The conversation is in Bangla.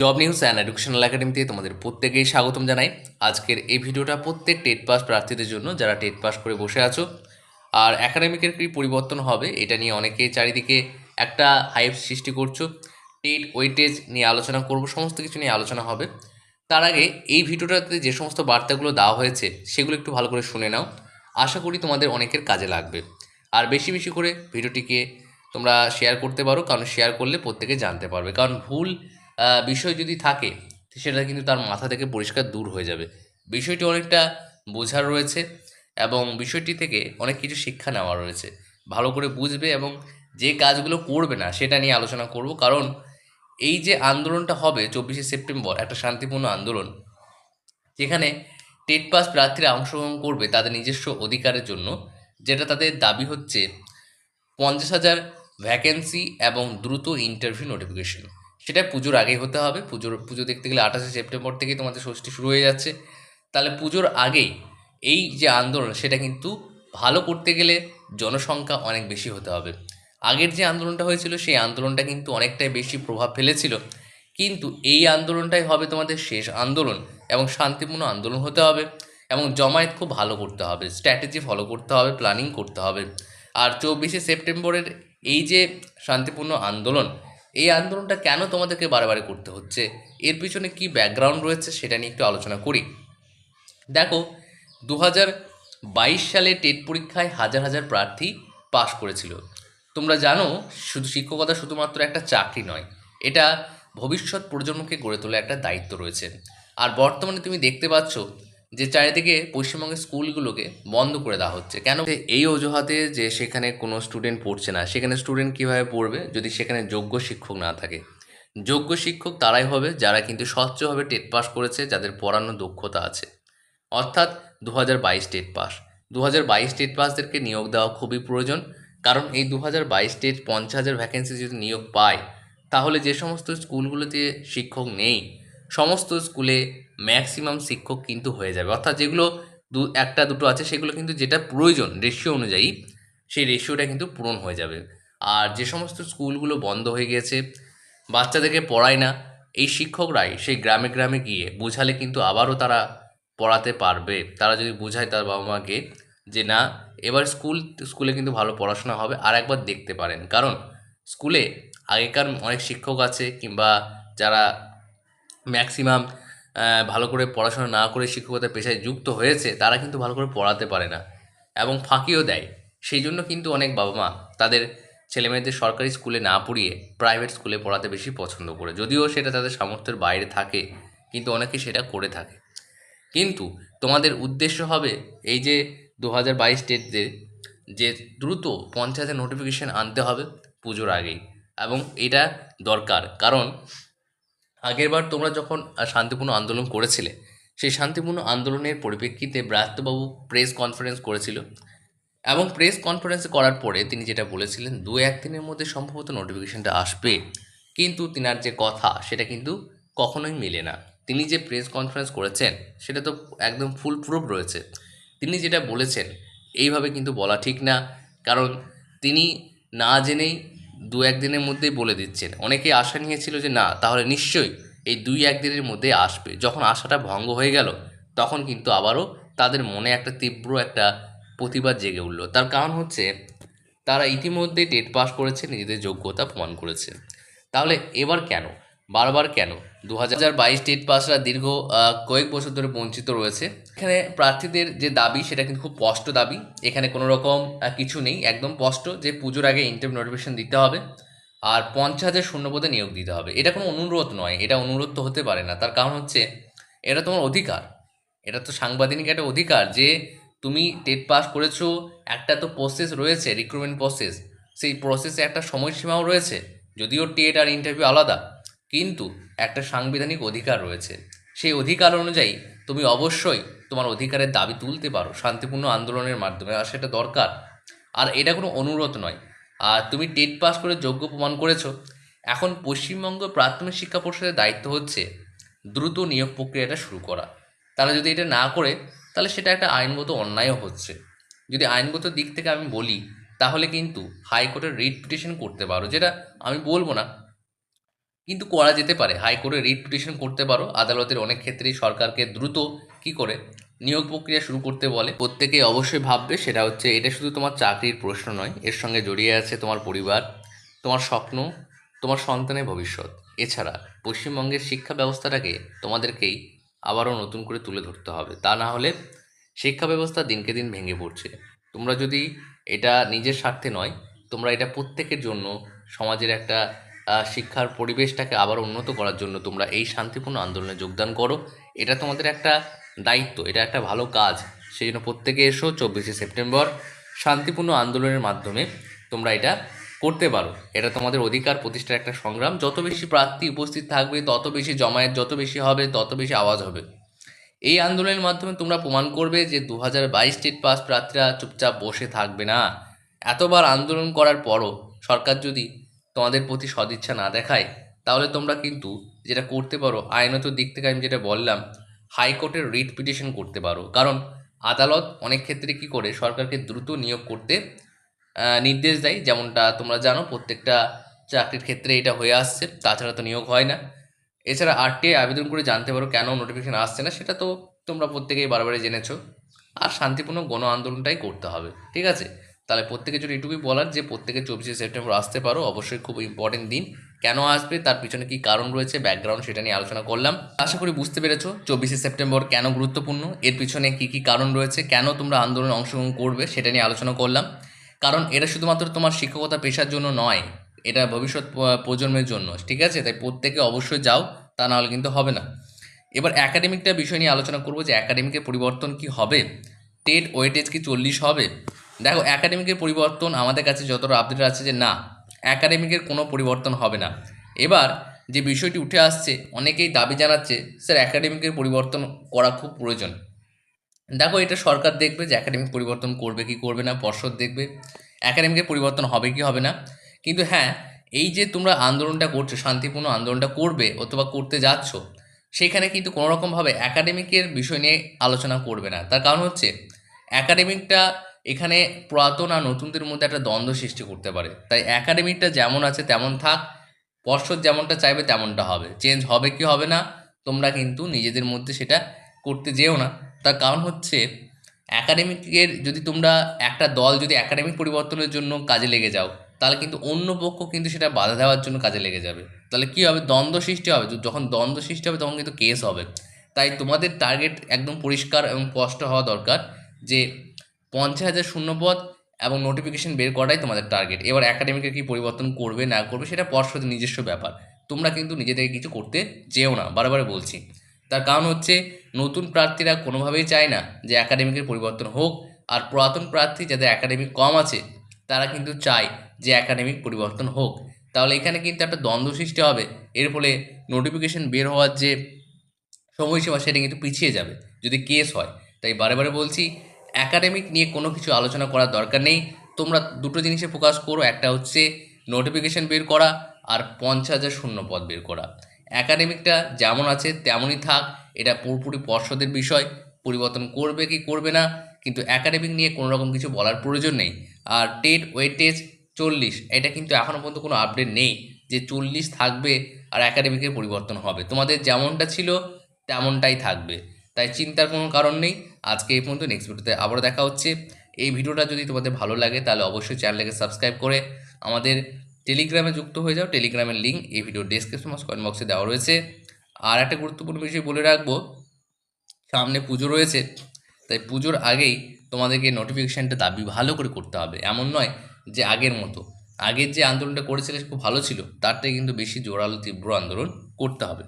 জব নিউজ অ্যান্ড এডুকেশনাল একাডেমিতে তোমাদের প্রত্যেকেই স্বাগতম জানাই। আজকের এই ভিডিওটা প্রত্যেক টেট পাস প্রার্থীদের জন্য, যারা টেট পাস করে বসে আছো। আর একাডেমিকের কী পরিবর্তন হবে, এটা নিয়ে অনেকে চারিদিকে একটা হাইপ সৃষ্টি করছ। টেট ওয়েটেজ নিয়ে আলোচনা করব, সমস্ত কিছু নিয়ে আলোচনা হবে। তার আগে এই ভিডিওটাতে যে সমস্ত বার্তাগুলো দেওয়া হয়েছে, সেগুলো একটু ভালো করে শুনে নাও। আশা করি তোমাদের অনেকের কাজে লাগবে। আর বেশি বেশি করে ভিডিওটিকে তোমরা শেয়ার করতে পারো, কারণ শেয়ার করলে প্রত্যেকে জানতে পারবে। কারণ ভুল বিষয় যদি থাকে, সেটা কিন্তু তার মাথা থেকে পরিষ্কার দূর হয়ে যাবে। বিষয়টি অনেকটা বোঝার রয়েছে এবং বিষয়টি থেকে অনেক কিছু শিক্ষা নেওয়া রয়েছে। ভালো করে বুঝবে এবং যে কাজগুলো করবে না, সেটা নিয়ে আলোচনা করব। কারণ এই যে আন্দোলনটা হবে চব্বিশে সেপ্টেম্বর, একটা শান্তিপূর্ণ আন্দোলন, যেখানে টেট পাস প্রার্থীরা অংশগ্রহণ করবে তাদের নিজস্ব অধিকারের জন্য, যেটা তাদের দাবি হচ্ছে পঞ্চাশ হাজার ভ্যাকেন্সি এবং দ্রুত ইন্টারভিউ নোটিফিকেশন। সেটা পুজোর আগেই হতে হবে। পুজোর, পুজো দেখতে গেলে আঠাশে সেপ্টেম্বর থেকেই তোমাদের ষষ্ঠী শুরু হয়ে যাচ্ছে। তাহলে পুজোর আগেই এই যে আন্দোলন, সেটা কিন্তু ভালো করতে গেলে জনসংখ্যা অনেক বেশি হতে হবে। আগের যে আন্দোলনটা হয়েছিল, সেই আন্দোলনটা কিন্তু অনেকটাই বেশি প্রভাব ফেলেছিল। কিন্তু এই আন্দোলনটাই হবে তোমাদের শেষ আন্দোলন এবং শান্তিপূর্ণ আন্দোলন হতে হবে এবং জমায়েত খুব ভালো করতে হবে। স্ট্র্যাটেজি ফলো করতে হবে, প্ল্যানিং করতে হবে। আর চব্বিশে সেপ্টেম্বরের এই যে শান্তিপূর্ণ আন্দোলন এই আন্দোলনটা কেন তোমাদেরকে বারে করতে হচ্ছে? এর পিছনে কি ব্যাকগ্রাউন্ড রয়েছে সেটা নিয়ে একটু আলোচনা করি। দেখো দু হাজার বাইশ সালে টেট পরীক্ষায় হাজার হাজার প্রার্থী পাশ করেছিল। তোমরা জানো, শুধু শিক্ষকতা শুধুমাত্র একটা চাকরি নয়, এটা ভবিষ্যৎ প্রজন্মকে গড়ে তোলা একটা দায়িত্ব রয়েছে। আর বর্তমানে তুমি দেখতে পাচ্ছ যে চারিদিকে পশ্চিমবঙ্গের স্কুলগুলোকে বন্ধ করে দেওয়া হচ্ছে। কেন এই অজুহাতে যে সেখানে কোনো স্টুডেন্ট পড়ছে না, সেখানে স্টুডেন্ট কীভাবে পড়বে যদি সেখানে যোগ্য শিক্ষক না থাকে? যোগ্য শিক্ষক তারাই হবে যারা কিন্তু স্বচ্ছভাবে টেট পাস করেছে, যাদের পড়ানোর দক্ষতা আছে। অর্থাৎ দু হাজার বাইশ টেট পাস। দু হাজার বাইশ টেট পাসদেরকে নিয়োগ দেওয়া খুবই প্রয়োজন, কারণ এই দু হাজার বাইশ টেট পঞ্চাশ হাজার ভ্যাকেন্সি যদি নিয়োগ পায়, তাহলে যে সমস্ত স্কুলগুলোতে শিক্ষক নেই সমস্ত স্কুলে ম্যাক্সিমাম শিক্ষক কিন্তু হয়ে যাবে। অর্থাৎ যেগুলো দু, একটা, দুটো আছে, সেগুলো কিন্তু যেটা প্রয়োজন রেশিও অনুযায়ী, সেই রেশিওটা কিন্তু পূরণ হয়ে যাবে। আর যে সমস্ত স্কুলগুলো বন্ধ হয়ে গিয়েছে, বাচ্চাদেরকে পড়ায় না, এই শিক্ষকরাই সেই গ্রামে গ্রামে গিয়ে বোঝালে কিন্তু আবারও তারা পড়াতে পারবে। তারা যদি বোঝায় তার বাবা মাকে যে না, এবার স্কুল, স্কুলে কিন্তু ভালো পড়াশোনা হবে, আর একবার দেখতে পারেন। কারণ স্কুলে আগেকার অনেক শিক্ষক আছে কিংবা যারা ম্যাক্সিমাম ভালো করে পড়াশোনা না করে শিক্ষকতা পেশায় যুক্ত হয়েছে, তারা কিন্তু ভালো করে পড়াতে পারে না এবং ফাঁকিও দেয়। সেই জন্য কিন্তু অনেক বাবা মা তাদের ছেলেমেয়েদের সরকারি স্কুলে না পড়িয়ে প্রাইভেট স্কুলে পড়াতে বেশি পছন্দ করে। যদিও সেটা তাদের সামর্থ্যের বাইরে থাকে, কিন্তু অনেকে সেটা করে থাকে। কিন্তু তোমাদের উদ্দেশ্য হবে এই যে দু হাজার বাইশ ডেটদের যে দ্রুত পঞ্চায়েতের নোটিফিকেশান আনতে হবে পুজোর আগেই এবং এটা দরকার। কারণ আগেরবার তোমরা যখন শান্তিপূর্ণ আন্দোলন করেছিলে, সেই শান্তিপূর্ণ আন্দোলনের পরিপ্রেক্ষিতে ব্রাত্যবাবু প্রেস কনফারেন্স করেছিল। এবং প্রেস কনফারেন্স করার পরে তিনি যেটা বলেছিলেন, দু এক দিনের মধ্যে সম্ভবত নোটিফিকেশনটা আসবে। কিন্তু তিনার যে কথা, সেটা কিন্তু কখনোই মেলে না। তিনি যে প্রেস কনফারেন্স করেছেন, সেটা তো একদম ফুল প্রুফ রয়েছে। তিনি যেটা বলেছেন, এইভাবে কিন্তু বলা ঠিক না। কারণ তিনি না জেনেই দু একদিনের মধ্যেই বলে দিচ্ছেন। অনেকে আশা নিয়েছিল যে না, তাহলে নিশ্চয়ই এই দুই একদিনের মধ্যে আসবে। যখন আশাটা ভঙ্গ হয়ে গেল, তখন কিন্তু আবারও তাদের মনে একটা তীব্র একটা প্রতিবাদ জেগে উঠল। তার কারণ হচ্ছে, তারা ইতিমধ্যে টেট পাস করেছে, নিজেদের যোগ্যতা প্রমাণ করেছে। তাহলে এবার কেন? বারবার কেন? দু হাজার বাইশ টেট পাসরা দীর্ঘ কয়েক বছর ধরে বঞ্চিত রয়েছে। এখানে প্রার্থীদের যে দাবি, সেটা কিন্তু খুব স্পষ্ট দাবি। এখানে কোনো রকম কিছু নেই। একদম স্পষ্ট যে পুজোর আগে ইন্টারভিউ নোটিফিকেশন দিতে হবে আর পঞ্চাশ হাজার শূন্যপদে নিয়োগ দিতে হবে। এটা কোনো অনুরোধ নয়। এটা অনুরোধ তো হতে পারে না। তার কারণ হচ্ছে, এটা তোমার অধিকার। এটা তো সাংবাদিক একটা অধিকার যে তুমি টেট পাস করেছ, একটা তো প্রসেস রয়েছে রিক্রুটমেন্ট প্রসেস সেই প্রসেসে একটা সময়সীমাও রয়েছে। যদিও টেট আর ইন্টারভিউ আলাদা কিন্তু একটা সাংবিধানিক অধিকার রয়েছে। সেই অধিকার অনুযায়ী তুমি অবশ্যই তোমার অধিকারের দাবি তুলতে পারো, শান্তিপূর্ণ আন্দোলনের মাধ্যমে। আর সেটা দরকার। আর এটা কোনো অনুরোধ নয়। আর তুমি টেট পাস করে যোগ্য প্রমাণ করেছ। এখন পশ্চিমবঙ্গ প্রাথমিক শিক্ষা পরিষদের দায়িত্ব হচ্ছে দ্রুত নিয়োগ প্রক্রিয়াটা শুরু করা। তারা যদি এটা না করে, তাহলে সেটা একটা আইনগত অন্যায়ও হচ্ছে। যদি আইনগত দিক থেকে আমি বলি, তাহলে কিন্তু হাইকোর্টের রিট পিটিশন করতে পারো। যেটা আমি বলব না কিন্তু করা যেতে পারে। হাইকোর্টে রিট পিটিশন করতে পারো। আদালতের অনেক ক্ষেত্রেই সরকারকে দ্রুত কি করে? নিয়োগ প্রক্রিয়া শুরু করতে বলে। প্রত্যেকেই অবশ্যই ভাববে সেটা হচ্ছে, এটা শুধু তোমার চাকরির প্রশ্ন নয়, এর সঙ্গে জড়িয়ে আছে তোমার পরিবার, তোমার স্বপ্ন, তোমার সন্তানের ভবিষ্যৎ। এছাড়া পশ্চিমবঙ্গের শিক্ষা ব্যবস্থাটাকে তোমাদেরকেই আবারও নতুন করে তুলে ধরতে হবে। তা না হলে শিক্ষা ব্যবস্থা দিনকে দিন ভেঙে পড়ছে। তোমরা যদি এটা নিজের স্বার্থে নয়, তোমরা এটা প্রত্যেকের জন্য সমাজের একটা শিক্ষার পরিবেশটাকে আবার উন্নত করার জন্য তোমরা এই শান্তিপূর্ণ আন্দোলনে যোগদান করো। এটা তোমাদের একটা দায়িত্ব, এটা একটা ভালো কাজ। সেই জন্য প্রত্যেকে এসো চব্বিশে সেপ্টেম্বর। শান্তিপূর্ণ আন্দোলনের মাধ্যমে তোমরা এটা করতে পারো। এটা তোমাদের অধিকার প্রতিষ্ঠার একটা সংগ্রাম। যত বেশি প্রার্থী উপস্থিত থাকবে, তত বেশি জমায়েত, যত বেশি হবে, তত বেশি আওয়াজ হবে। এই আন্দোলনের মাধ্যমে তোমরা প্রমাণ করবে যে দু হাজার বাইশ স্টেট পাস প্রার্থীরা চুপচাপ বসে থাকবে না। এতবার আন্দোলন করার পরও সরকার যদি তোমাদের প্রতি সদিচ্ছা না দেখায়, তাহলে তোমরা কিন্তু যেটা করতে পারো, আইনত দিক থেকে আমি যেটা বললাম হাইকোর্টের রিট পিটিশন করতে পারো। কারণ আদালত অনেক ক্ষেত্রে কি করে, সরকারকে দ্রুত নিয়োগ করতে নির্দেশ দেয়। যেমনটা তোমরা জানো, প্রত্যেকটা চাকরির ক্ষেত্রে এটা হয়ে আসছে, তাছাড়া তো নিয়োগ হয় না। এছাড়া আরটিআই আবেদন করে জানতে পারো কেন নোটিফিকেশন আসছে না, সেটা তো তোমরা প্রত্যেকেই বারবারই জেনেছো। আর শান্তিপূর্ণ গণ আন্দোলনটাই করতে হবে, ঠিক আছে? তাহলে প্রত্যেকের জন্য এটুকুই বলার যে প্রত্যেকে চব্বিশে সেপ্টেম্বর আসতে পারো, অবশ্যই খুব ইম্পর্টেন্ট দিন। কেন আসবে, তার পিছনে কি কারণ রয়েছে ব্যাকগ্রাউন্ড সেটা নিয়ে আলোচনা করলাম। আশা করি বুঝতে পেরেছ চব্বিশে সেপ্টেম্বর কেন গুরুত্বপূর্ণ, এর পিছনে কি কি কারণ রয়েছে, কেন তোমরা আন্দোলনে অংশগ্রহণ করবে সেটা নিয়ে আলোচনা করলাম। কারণ এটা শুধুমাত্র তোমার শিক্ষকতা পেশার জন্য নয়, এটা ভবিষ্যৎ প্রজন্মের জন্য, ঠিক আছে? তাই প্রত্যেকে অবশ্যই যাও, তা নাহলে কিন্তু হবে না। এবার একাডেমিকটা বিষয় নিয়ে আলোচনা করব যে একাডেমিকের পরিবর্তন কি হবে? টেট ওয়েটেজ কি চল্লিশ হবে? দেখো একাডেমিকের পরিবর্তন আমাদের কাছে যতটা আপডেট আছে যে না একাডেমিকের কোনো পরিবর্তন হবে না। এবার যে বিষয়টি উঠে আসছে, অনেকেই দাবি জানাচ্ছে, স্যার একাডেমিকের পরিবর্তন করা খুব প্রয়োজন। দেখো, এটা সরকার দেখবে যে একাডেমিক পরিবর্তন করবে কি করবে না, পর্ষদ দেখবে। একাডেমিকের পরিবর্তন হবে কি হবে না। কিন্তু হ্যাঁ এই যে তোমরা আন্দোলনটা করছ, শান্তিপূর্ণ আন্দোলনটা করবে অথবা করতে যাচ্ছ, সেখানে কিন্তু কোনো রকমভাবে একাডেমিকের বিষয় নিয়ে আলোচনা করবে না। তার কারণ হচ্ছে একাডেমিকটা এখানে পুরাতন আর নতুনদের মধ্যে একটা দ্বন্দ্ব সৃষ্টি করতে পারে। তাই একাডেমিকটা যেমন আছে তেমন থাক, পর্ষদ যেমনটা চাইবে তেমনটা হবে। চেঞ্জ হবে কি হবে না, তোমরা কিন্তু নিজেদের মধ্যে সেটা করতে যেও না। তার কারণ হচ্ছে অ্যাকাডেমিকের যদি তোমরা একটা দল যদি একাডেমিক পরিবর্তনের জন্য কাজে লেগে যাও, তাহলে কিন্তু অন্য পক্ষ কিন্তু সেটা বাধা দেওয়ার জন্য কাজে লেগে যাবে। তাহলে কী হবে? দ্বন্দ্ব সৃষ্টি হবে। যখন দ্বন্দ্ব সৃষ্টি হবে, তখন কিন্তু কেস হবে। তাই তোমাদের টার্গেট একদম পরিষ্কার এবং স্পষ্ট হওয়া দরকার যে পঞ্চাশ হাজার শূন্যপদ এবং নোটিফিকেশন বের করাই তোমাদের টার্গেট এবার একাডেমিকের কী পরিবর্তন করবে, না করবে, সেটা পর্ষদের নিজস্ব ব্যাপার। তোমরা কিন্তু নিজেদেরকে কিছু করতে যেও না, বারবার বলছি। তার কারণ হচ্ছে, নতুন প্রার্থীরা কোনোভাবেই চায় না যে একাডেমিকের পরিবর্তন হোক, আর পুরাতন প্রার্থী যাদের একাডেমিক কম আছে, তারা কিন্তু চায় যে একাডেমিক পরিবর্তন হোক। তাহলে এখানে কিন্তু একটা দ্বন্দ্ব সৃষ্টি হবে। এর ফলে নোটিফিকেশন বের হওয়ার যে সময়সীমা, সেটা কিন্তু পিছিয়ে যাবে, যদি কেস হয়। তাই বারে বারে বলছি একাডেমিক নিয়ে কোনো কিছু আলোচনা করার দরকার নেই। তোমরা দুটো জিনিসে ফোকাস করো, একটা হচ্ছে নোটিফিকেশন বের করা আর পঞ্চাশ হাজার শূন্য পদ বের করা। অ্যাকাডেমিকটা যেমন আছে, তেমনই থাক, এটা পুরোপুরি পর্ষদের বিষয়, পরিবর্তন করবে কি করবে না, কিন্তু অ্যাকাডেমিক নিয়ে কোনো রকম কিছু বলার প্রয়োজন নেই। আর টেট ওয়েটেজ চল্লিশ, এটা কিন্তু এখনও পর্যন্ত কোনো আপডেট নেই যে চল্লিশ থাকবে আর একাডেমিকের পরিবর্তন হবে। তোমাদের যেমনটা ছিল, তেমনটাই থাকবে। তাই চিন্তার কোনো কারণ নেই। আজকে এই পর্যন্ত নেক্সট ভিডিওতে আবারও দেখা হচ্ছে। এই ভিডিওটা যদি তোমাদের ভালো লাগে, তাহলে অবশ্যই চ্যানেলটাকে সাবস্ক্রাইব করে আমাদের টেলিগ্রামে যুক্ত হয়ে যাও। টেলিগ্রামের লিঙ্ক এই ভিডিও ডেসক্রিপশন কমেন্ট বক্সে দেওয়া রয়েছে। আর একটা গুরুত্বপূর্ণ বিষয় বলে রাখব, সামনে পুজো রয়েছে, তাই পুজোর আগেই তোমাদেরকে নোটিফিকেশানটা দাবি ভালো করে করতে হবে। এমন নয় যে আগের মতো। আগের যে আন্দোলনটা করেছিলে খুব ভালো ছিল, তার থেকে কিন্তু বেশি জোরালো, তীব্র আন্দোলন করতে হবে।